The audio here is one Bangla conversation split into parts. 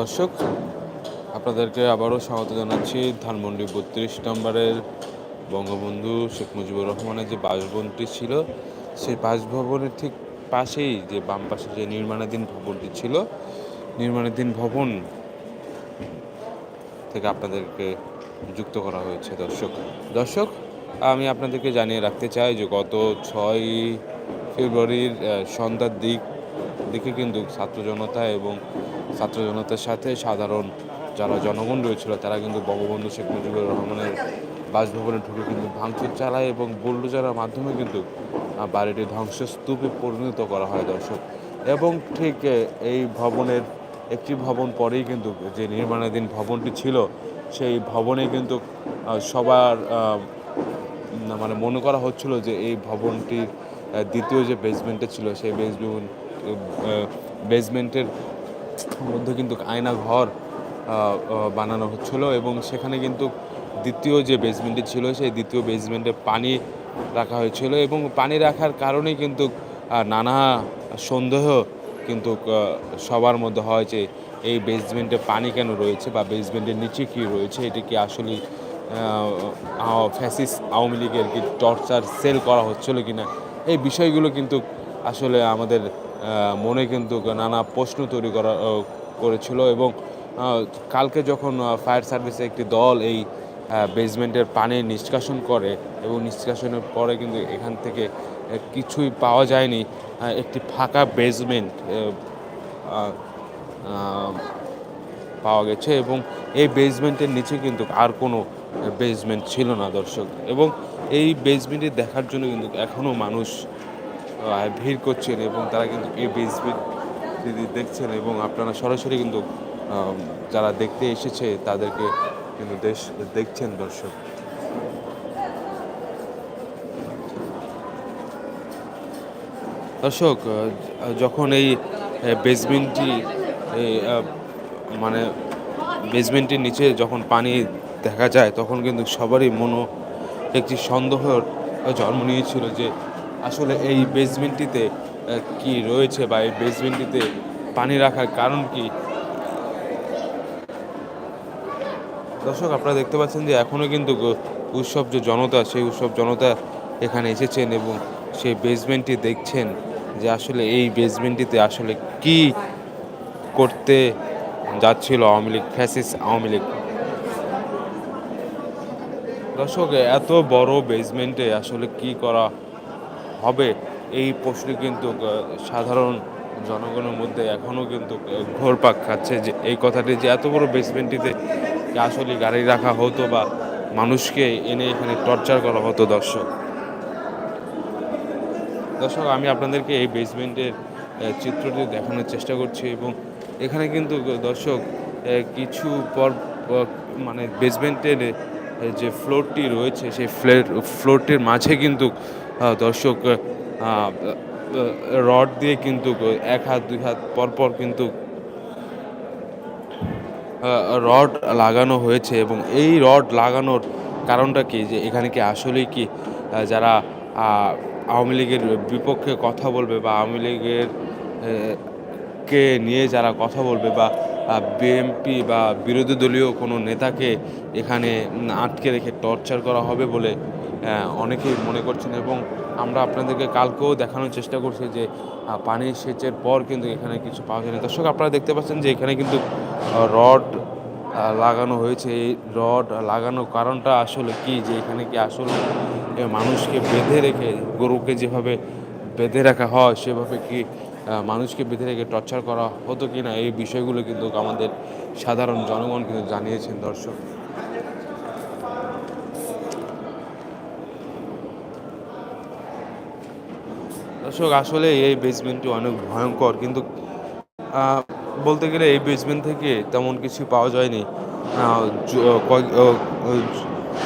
দর্শক, আপনাদেরকে আবারও স্বাগত জানাচ্ছি ধানমন্ডি বত্রিশ নম্বরের বঙ্গবন্ধু শেখ মুজিবুর রহমানের যে বাসভবনটি ছিল, সেই বাসভবনের ঠিক পাশেই যে বাম পাশে যে নির্মাণাধীন ভবনটি ছিল, নির্মাণাধীন ভবন থেকে আপনাদেরকে যুক্ত করা হয়েছে দর্শক। দর্শক, আমি আপনাদেরকে জানিয়ে রাখতে চাই যে গত ছয় ফেব্রুয়ারির সন্ধ্যার দিক, দিকে কিন্তু ছাত্র জনতা এবং ছাত্র জনতার সাথে সাধারণ যারা জনগণ রয়েছিল তারা কিন্তু বঙ্গবন্ধু শেখ মুজিবুর রহমানের বাসভবনে ঢুকে কিন্তু ভাঙচুর চালায় এবং বুলডোজারের মাধ্যমে কিন্তু বাড়িটি ধ্বংসস্তূপে পরিণত করা হয় দর্শক। এবং ঠিক এই ভবনের একটি ভবন পরেই কিন্তু যে নির্মাণাধীন ভবনটি ছিল সেই ভবনে কিন্তু সবার মানে মনে করা হচ্ছিল যে এই ভবনটির আহ, দ্বিতীয় যে বেসমেন্টে ছিল সেই বেসমেন্ট বেসমেন্টের মধ্যে কিন্তু আয়না ঘর বানানো হচ্ছিল এবং সেখানে কিন্তু দ্বিতীয় যে বেসমেন্টটি ছিল, সেই দ্বিতীয় বেসমেন্টে পানি রাখা হয়েছিল এবং পানি রাখার কারণেই কিন্তু নানা সন্দেহ কিন্তু সবার মধ্যে হয় যে এই বেসমেন্টে পানি কেন রয়েছে বা বেসমেন্টের নিচে কি রয়েছে, এটি কি আসলে ফ্যাসিস আওয়ামী লীগের কি টর্চার সেল করা হচ্ছিল কি না এই বিষয়গুলো কিন্তু আসলে আমাদের মনে কিন্তু নানা প্রশ্ন তৈরি করা করেছিল এবং কালকে যখন ফায়ার সার্ভিসের একটি দল এই বেসমেন্টের পানি নিষ্কাশন করে এবং নিষ্কাশনের পরে কিন্তু এখান থেকে কিছুই পাওয়া যায়নি একটি ফাঁকা বেসমেন্ট পাওয়া গেছে এবং এই বেসমেন্টের নিচে কিন্তু আর কোনো বেসমেন্ট ছিল না দর্শক এবং এই বেসমেন্টটি দেখার জন্য কিন্তু এখনও মানুষ ভিড় করছেন এবং তারা কিন্তু এই বেসমেন্ট দেখছেন এবং আপনারা সরাসরি কিন্তু যারা দেখতে এসেছে তাদেরকে কিন্তু দেশ, দেখছেন দর্শক। দর্শক যখন এই বেসমেন্টটি মানে বেসমেন্টের নিচে যখন পানি দেখা যায়, তখন কিন্তু সবারই মনো একটি সন্দেহের জন্ম নিয়েছিল যে আসলে এই বেসমেন্টটিতে কি রয়েছে বা এই বেসমেন্টটিতে পানি রাখার কারণ কি? দর্শক, আপনারা দেখতে পাচ্ছেন যে এখনও কিন্তু উৎসব যে জনতা, সেই উৎসব জনতা এখানে এসেছেন এবং সেই বেসমেন্টটি দেখছেন যে আসলে এই বেসমেন্টটিতে আসলে কি করতে যাচ্ছিল আওয়ামী লীগ ফ্যাসিস আওয়ামী লীগ। দর্শক, এত বড় বেসমেন্টে আসলে কি করা হবে, এই প্রশ্ন কিন্তু সাধারণ জনগণের মধ্যে এখনও কিন্তু ঘোরপাক খাচ্ছে যে, এই কথাটি যে এত বড় বেসমেন্টটিতে আসলে গাড়ি রাখা হতো বা মানুষকে এনে এখানে টর্চার করা হতো দর্শক। দর্শক, আমি আপনাদেরকে এই বেসমেন্টের চিত্রটি দেখানোর চেষ্টা করছি এবং এখানে কিন্তু দর্শক কিছু পর মানে বেসমেন্টের যে ফ্লোরটি রয়েছে, সেই ফ্লোর ফ্লোরটির মাঝে কিন্তু দর্শক রড দিয়ে কিন্তু এক হাত, দুই হাত পর পর কিন্তু রড লাগানো হয়েছে এবং এই রড লাগানোর কারণটা কি? যে এখানে কি আসলেই কি যারা আওয়ামী লীগের বিপক্ষে কথা বলবে বা আওয়ামী লীগের কে নিয়ে যারা কথা বলবে বা বিএমপি বা বিরোধী দলীয় কোনো নেতাকে এখানে আটকে রেখে টর্চার করা হবে বলে অনেকেই মনে করছেন এবং আমরা আপনাদেরকে কালকেও দেখানোর চেষ্টা করছি যে পানি সেচের পর কিন্তু এখানে কিছু পাওয়া যায়নি দর্শক, আপনারা দেখতে পাচ্ছেন যে এখানে কিন্তু রড লাগানো হয়েছে। এই রড লাগানোর কারণটা আসলে কি? যে এখানে কি আসলে মানুষকে বেঁধে রেখে, গরুকে যেভাবে বেঁধে রাখা হয়, সেভাবে কি মানুষকে বেঁধে রেখে টর্চার করা হতো কি না এই বিষয়গুলো কিন্তু আমাদের সাধারণ জনগণ কিন্তু জানিয়েছেন, দর্শক। দর্শক, আসলে এই বেসমেন্টটি অনেক ভয়ঙ্কর, কিন্তু বলতে গেলে এই বেসমেন্ট থেকে তেমন কিছু পাওয়া যায়নি।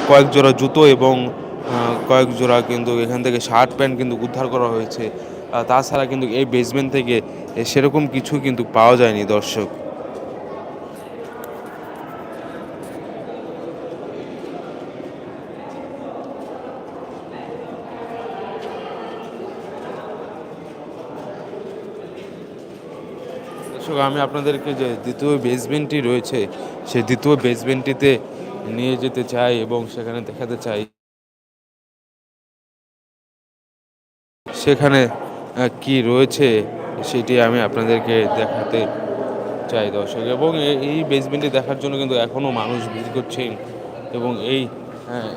কয়েক জোড়া জুতো এবং কয়েক জোড়া কিন্তু এখান থেকে শার্ট প্যান্ট কিন্তু উদ্ধার করা হয়েছে। তাছাড়া কিন্তু এই বেসমেন্ট থেকে সেরকম কিছু কিন্তু পাওয়া যায়নি দর্শক। দর্শক আমি আপনাদেরকে যে দ্বিতীয় বেসমেন্টটি রয়েছে সেই দ্বিতীয় বেসমেন্টটিতে নিয়ে যেতে চাই এবং সেখানে দেখাতে চাই। সেখানে কি রয়েছে সেটি আমি আপনাদেরকে দেখাতে চাই দর্শক। এবং এই বেসমেন্টটি দেখার জন্য কিন্তু এখনও মানুষ ভিড় করছেন। এবং এই আহ,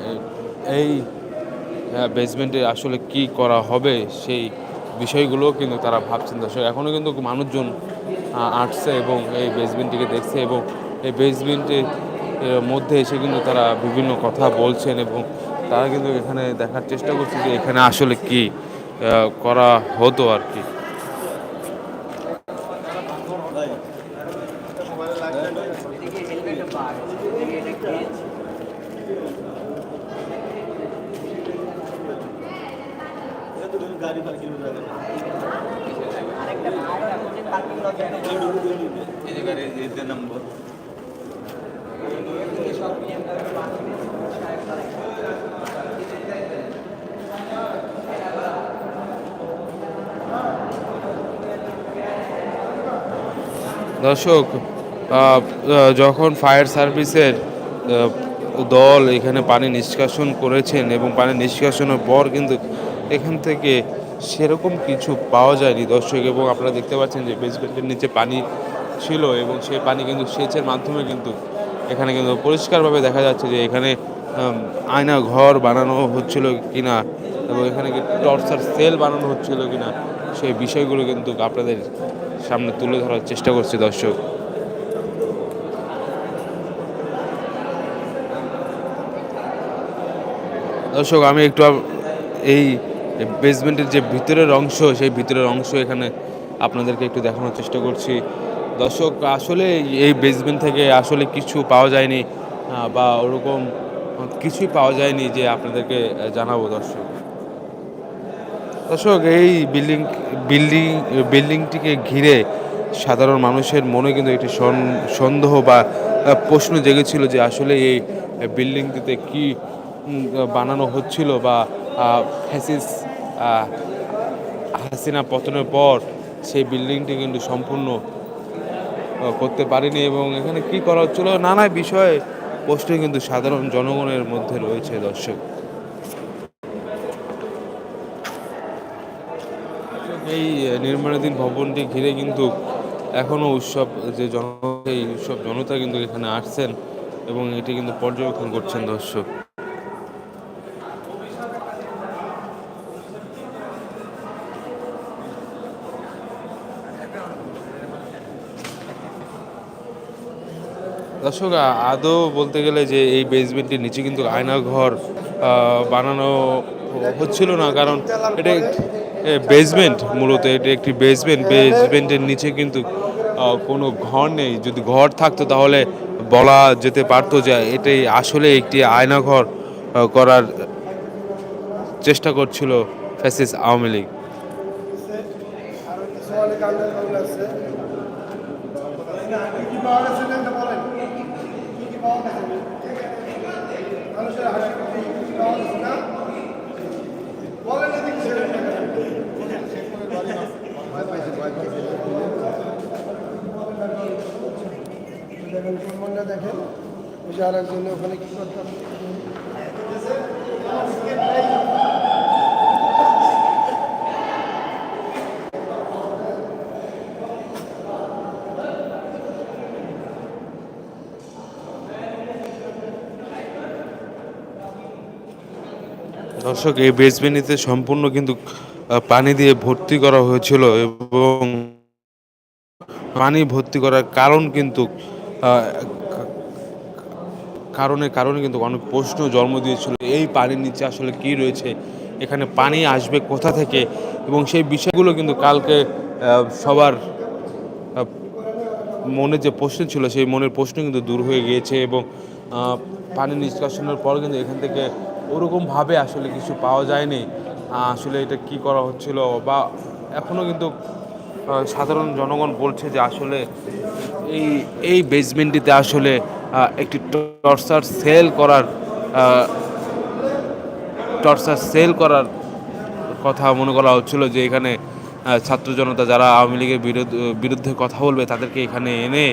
এই বেসমেন্টে আসলে কি করা হবে সেই বিষয়গুলো কিন্তু তারা ভাবছেন দর্শক। এখনও কিন্তু মানুষজন আসছে এবং এই বেসবিনটিকে দেখছে এবং এই বেসমেন্টের মধ্যে এসে কিন্তু তারা বিভিন্ন কথা বলছেন এবং তারা কিন্তু এখানে দেখার চেষ্টা করছে যে এখানে আসলে কি করা হতো আর কি। দর্শক যখন ফায়ার সার্ভিসের দল এখানে পানি নিষ্কাশন করেছেন এবং পানি নিষ্কাশনের পর কিন্তু এখান থেকে সেরকম কিছু পাওয়া যায়নি দর্শক এবং আপনারা দেখতে পাচ্ছেন যে বেসমেন্টের নিচে পানি ছিল এবং সেই পানি কিন্তু সেচের মাধ্যমে কিন্তু এখানে কিন্তু পরিষ্কারভাবে দেখা যাচ্ছে যে এখানে আয়না ঘর বানানো হচ্ছিল কিনা এবং এখানে কি টর্চার সেল বানানো হচ্ছিল কিনা সেই বিষয়গুলো কিন্তু আপনাদের সামনে তুলে ধরার চেষ্টা করছি দর্শক। দর্শক, আমি একটু এই বেসমেন্টের যে ভিতরের অংশ, সেই ভিতরের অংশ এখানে আপনাদেরকে একটু দেখানোর চেষ্টা করছি। দর্শক, আসলে এই বেসমেন্ট থেকে আসলে কিছু পাওয়া যায়নি বা ওরকম কিছুই পাওয়া যায়নি যে আপনাদেরকে জানাব দর্শক। দর্শক, এই বিল্ডিং বিল্ডিং, বিল্ডিংটিকে ঘিরে সাধারণ মানুষের মনে কিন্তু একটি সন- সন্দেহ বা প্রশ্ন জেগেছিল যে আসলে এই বিল্ডিংটিতে কি বানানো হচ্ছিল বা ফ্যাসিস হাসিনা পতনের পর সেই বিল্ডিংটি কিন্তু সম্পূর্ণ করতে পারেনি এবং এখানে কি করা হচ্ছিল নানা বিষয়ে প্রশ্ন কিন্তু সাধারণ জনগণের মধ্যে রয়েছে দর্শক। এই নির্মাণাধীন ভবনটি ঘিরে কিন্তু এখনও উৎসব, যে জন, এই উৎসব জনতা কিন্তু এখানে আসছেন এবং এটি কিন্তু পর্যবেক্ষণ করছেন দর্শক। দর্শক আদৌ বলতে গেলে যে এই বেসমেন্টের নিচে কিন্তু আয়নাঘর বানানো হচ্ছিল না, কারণ এটা বেসমেন্ট মূলত এটি একটি বেসমেন্ট বেসমেন্টের নিচে কিন্তু কোনো ঘর নেই। যদি ঘর থাকতো তাহলে বলা যেতে পারতো যে এটাই আসলে একটি আয়নাঘর করার চেষ্টা করছিল ফ্যাসিস আওয়ামী লীগ কি পাওয়া গেছে না বলেন কি কি পাওয়া গেছে মানুষের হাসি খুশি কি কি পাওয়া গেছে না বলেন এদিকে ছেড়ে দেখেন কোন দেখেন ওই যে আর একজন ওখানে দর্শক, এই বেসমেন্টিতে সম্পূর্ণ কিন্তু পানি দিয়ে ভর্তি করা হয়েছিল এবং পানি ভর্তি করার কারণ কিন্তু কারণে কারণে কিন্তু অনেক প্রশ্ন জন্ম দিয়েছিল, এই পানির নিচে আসলে কি রয়েছে, এখানে পানি আসবে কোথা থেকে, এবং সেই বিষয়গুলো কিন্তু কালকে সবার মনে যে প্রশ্ন ছিল, সেই মনের প্রশ্ন কিন্তু দূর হয়ে গিয়েছে এবং পানি নিষ্কাশনের পর কিন্তু এখান থেকে ওরকমভাবে আসলে কিছু পাওয়া যায়নি আসলে এটা কি করা হচ্ছিল বা এখনও কিন্তু সাধারণ জনগণ বলছে যে আসলে এই এই বেসমেন্টটিতে আসলে একটি টর্চার সেল করার টর্চার সেল করার কথা মনে করা হচ্ছিল যে এখানে ছাত্র জনতা যারা আওয়ামী লীগের বিরুদ্ধে বিরুদ্ধে কথা বলবে তাদেরকে এখানে এনে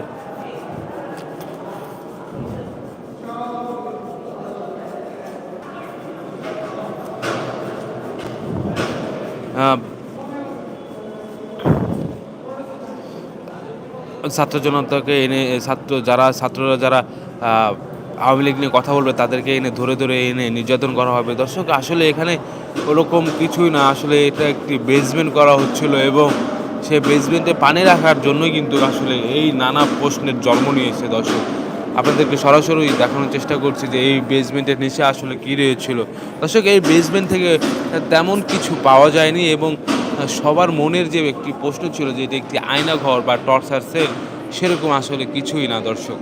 আহ, ছাত্র জনতাকে এনে, ছাত্র যারা, ছাত্ররা যারা আওয়ামী লীগ নিয়ে কথা বলবে, তাদেরকে এনে ধরে ধরে এনে নির্যাতন করা হবে। দর্শক, আসলে এখানে ওরকম কিছুই না। আসলে এটা একটি বেসমেন্ট করা হচ্ছিল এবং সেই বেসমেন্টে পানি রাখার জন্যই কিন্তু আসলে এই নানা প্রশ্নের জন্ম নিয়েছে দর্শক। আপনাদেরকে সরাসরি দেখানোর চেষ্টা করছি যে এই বেসমেন্টের নিচে আসলে কী রয়েছিল। দর্শক, এই বেসমেন্ট থেকে তেমন কিছু পাওয়া যায়নি এবং সবার মনের যে একটি প্রশ্ন ছিল যে এটি একটি আয়না ঘর বা টর্চার সেল, সেরকম আসলে কিছুই না, দর্শক।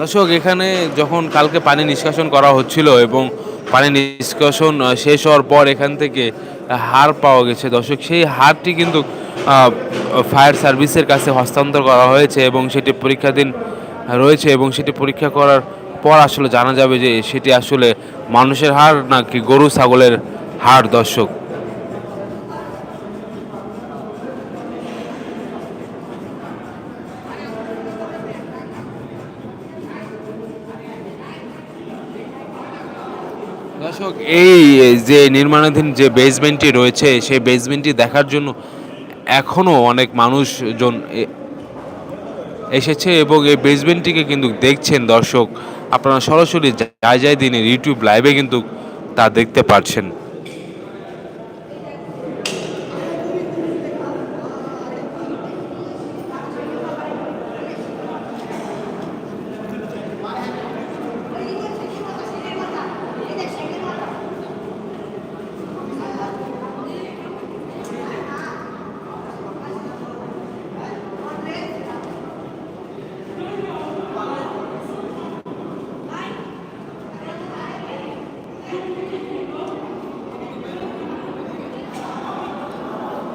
দর্শক, এখানে যখন কালকে পানি নিষ্কাশন করা হচ্ছিল এবং পানি নিষ্কাশন শেষ হওয়ার পর এখান থেকে হার পাওয়া গেছে। দর্শক, সেই হারটি কিন্তু ফায়ার সার্ভিসের কাছে হস্তান্তর করা হয়েছে এবং সেটি পরীক্ষাধীন রয়েছে এবং সেটি পরীক্ষা করার পর আসলে জানা যাবে যে সেটি আসলে মানুষের হাড় নাকি গরু ছাগলের হাড় দর্শক? দর্শক, এই যে নির্মাণাধীন যে বেসমেন্টটি রয়েছে, সেই বেসমেন্টটি দেখার জন্য এখনও অনেক মানুষজন এসেছে এবং এই বেসমেন্টটিকে কিন্তু দেখছেন দর্শক। আপনারা সরাসরি যাই যাই দিনের ইউটিউব লাইভে কিন্তু তা দেখতে পাচ্ছেন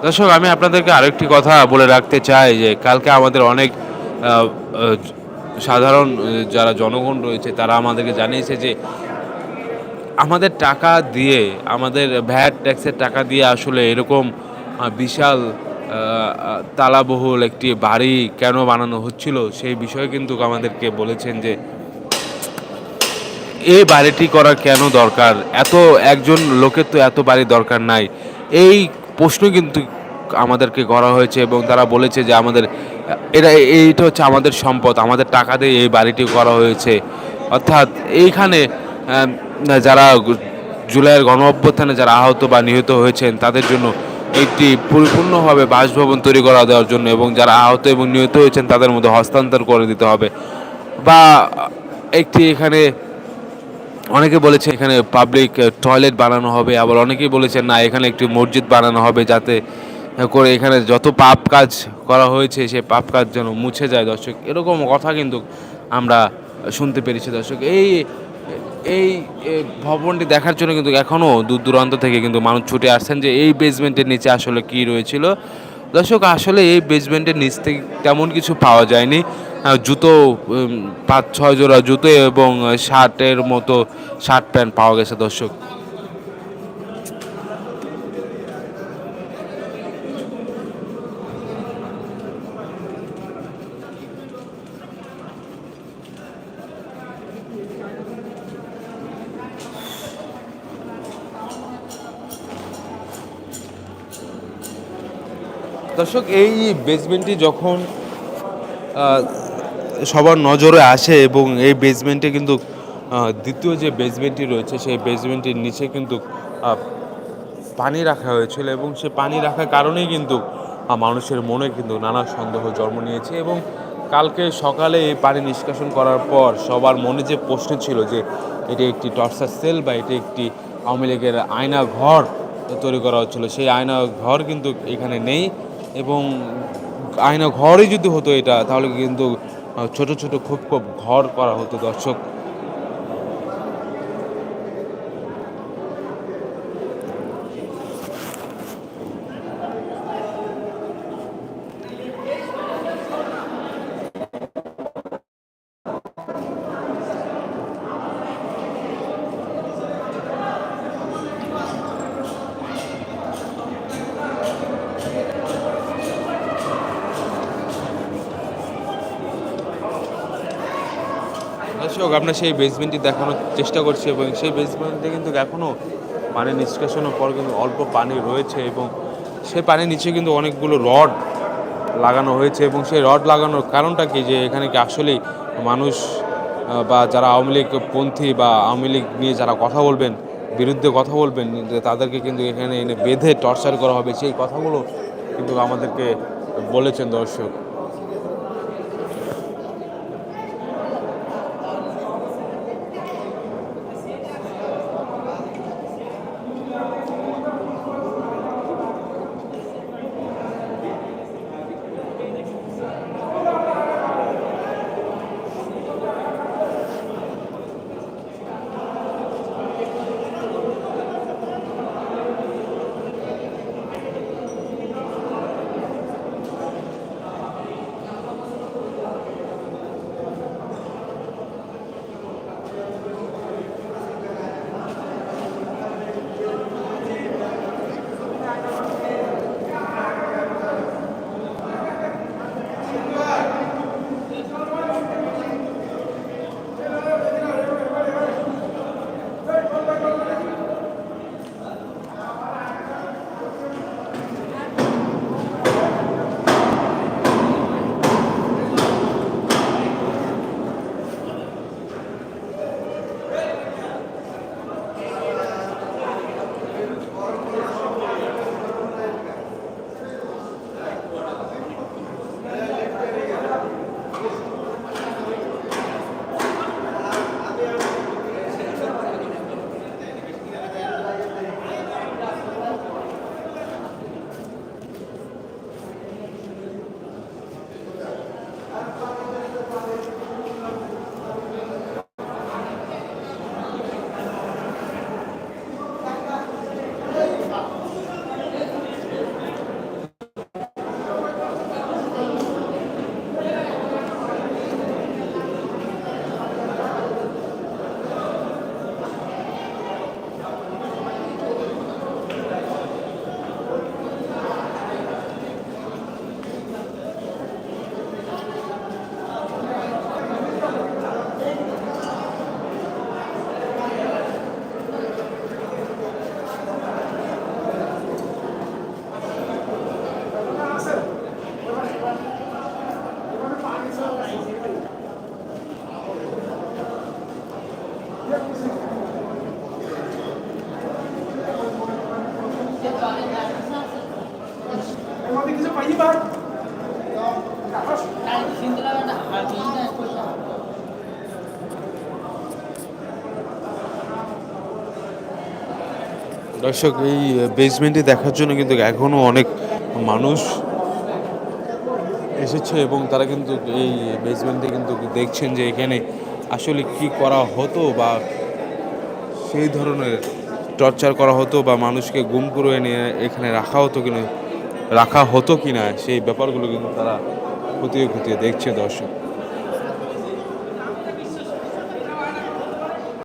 দর্শক, আমি আপনাদেরকে আরেকটি কথা বলে রাখতে চাই যে কালকে আমাদের অনেক সাধারণ যারা জনগণ রয়েছে, তারা আমাদেরকে জানিয়েছে যে আমাদের টাকা দিয়ে, আমাদের ভ্যাট ট্যাক্সের টাকা দিয়ে আসলে এরকম বিশাল তালাবহুল একটি বাড়ি কেন বানানো হচ্ছিল, সেই বিষয়ে কিন্তু আমাদেরকে বলেছেন যে এই বাড়িটি করা কেন দরকার? এত একজন লোকের তো এত বাড়ি দরকার নাই। এই প্রশ্ন কিন্তু আমাদেরকে করা হয়েছে এবং তারা বলেছে যে আমাদের এটা এইটা হচ্ছে আমাদের সম্পদ, আমাদের টাকা দিয়ে এই বাড়িটি করা হয়েছে। অর্থাৎ এইখানে যারা জুলাইয়ের গণ অভ্যুত্থানে যারা আহত বা নিহত হয়েছেন, তাদের জন্য একটি পরিপূর্ণভাবে বাসভবন তৈরি করা দেওয়ার জন্য এবং যারা আহত এবং নিহত হয়েছেন, তাদের মধ্যে হস্তান্তর করে দিতে হবে। বা একটি এখানে অনেকে বলেছে এখানে পাবলিক টয়লেট বানানো হবে, আবার অনেকেই বলেছেন না, এখানে একটি মসজিদ বানানো হবে যাতে করে এখানে যত পাপ কাজ করা হয়েছে সেই পাপ কাজ যেন মুছে যায় দর্শক। এরকম কথা কিন্তু আমরা শুনতে পেরেছি দর্শক। এই এই ভবনটি দেখার জন্য কিন্তু এখনও দূর দূরান্ত থেকে কিন্তু মানুষ ছুটে আসছেন যে এই বেসমেন্টের নিচে আসলে কি রয়েছিল। দর্শক, আসলে এই বেসমেন্টের নিচ থেকে তেমন কিছু পাওয়া যায়নি। জুতো পাঁচ, ছয় জোড়া জুতো এবং শার্টের মতো শার্ট প্যান্ট পাওয়া গেছে, দর্শক। দর্শক, এই বেসমেন্টটি যখন সবার নজরে আসে এবং এই বেসমেন্টে কিন্তু দ্বিতীয় যে বেসমেন্টটি রয়েছে, সেই বেসমেন্টের নিচে কিন্তু পানি রাখা হয়েছিল এবং সে পানি রাখার কারণেই কিন্তু মানুষের মনে কিন্তু নানা সন্দেহ জন্ম নিয়েছে এবং কালকে সকালে এই পানি নিষ্কাশন করার পর সবার মনে যে প্রশ্ন ছিল যে এটি একটি টর্চার সেল বা এটি একটি আওয়ামী লীগের আয়না ঘর তৈরি করা হচ্ছিল, সেই আয়না ঘর কিন্তু এখানে নেই এবং আয়না ঘরই যদি হতো এটা, তাহলে কিন্তু ছোট ছোট খুব খুব ঘর করা হতো দর্শক। দর্শক আমরা সেই বেসমেন্টটি দেখানোর চেষ্টা করছি এবং সেই বেসমেন্টে কিন্তু এখনও পানি নিষ্কাশনের পর কিন্তু অল্প পানি রয়েছে এবং সেই পানির নিচে কিন্তু অনেকগুলো রড লাগানো হয়েছে এবং সেই রড লাগানোর কারণটা কি? যে এখানে কি আসলেই মানুষ বা যারা আওয়ামী লীগ পন্থী বা আওয়ামী লীগ নিয়ে যারা কথা বলবেন, বিরুদ্ধে কথা বলবেন তাদেরকে কিন্তু এখানে এনে বেঁধে টর্চার করা হবে, সেই কথাগুলো কিন্তু আমাদেরকে বলেছেন দর্শক। দর্শক, এই বেসমেন্টে দেখার জন্য কিন্তু এখনও অনেক মানুষ এসেছে এবং তারা কিন্তু এই বেসমেন্টে কিন্তু দেখছেন যে এখানে আসলে কি করা হতো বা সেই ধরনের টর্চার করা হতো বা মানুষকে গুম করে এনে এখানে রাখা হতো কিনা, রাখা হতো কিনা সেই ব্যাপারগুলো কিন্তু তারা খতিয়ে খতিয়ে দেখছে দর্শক।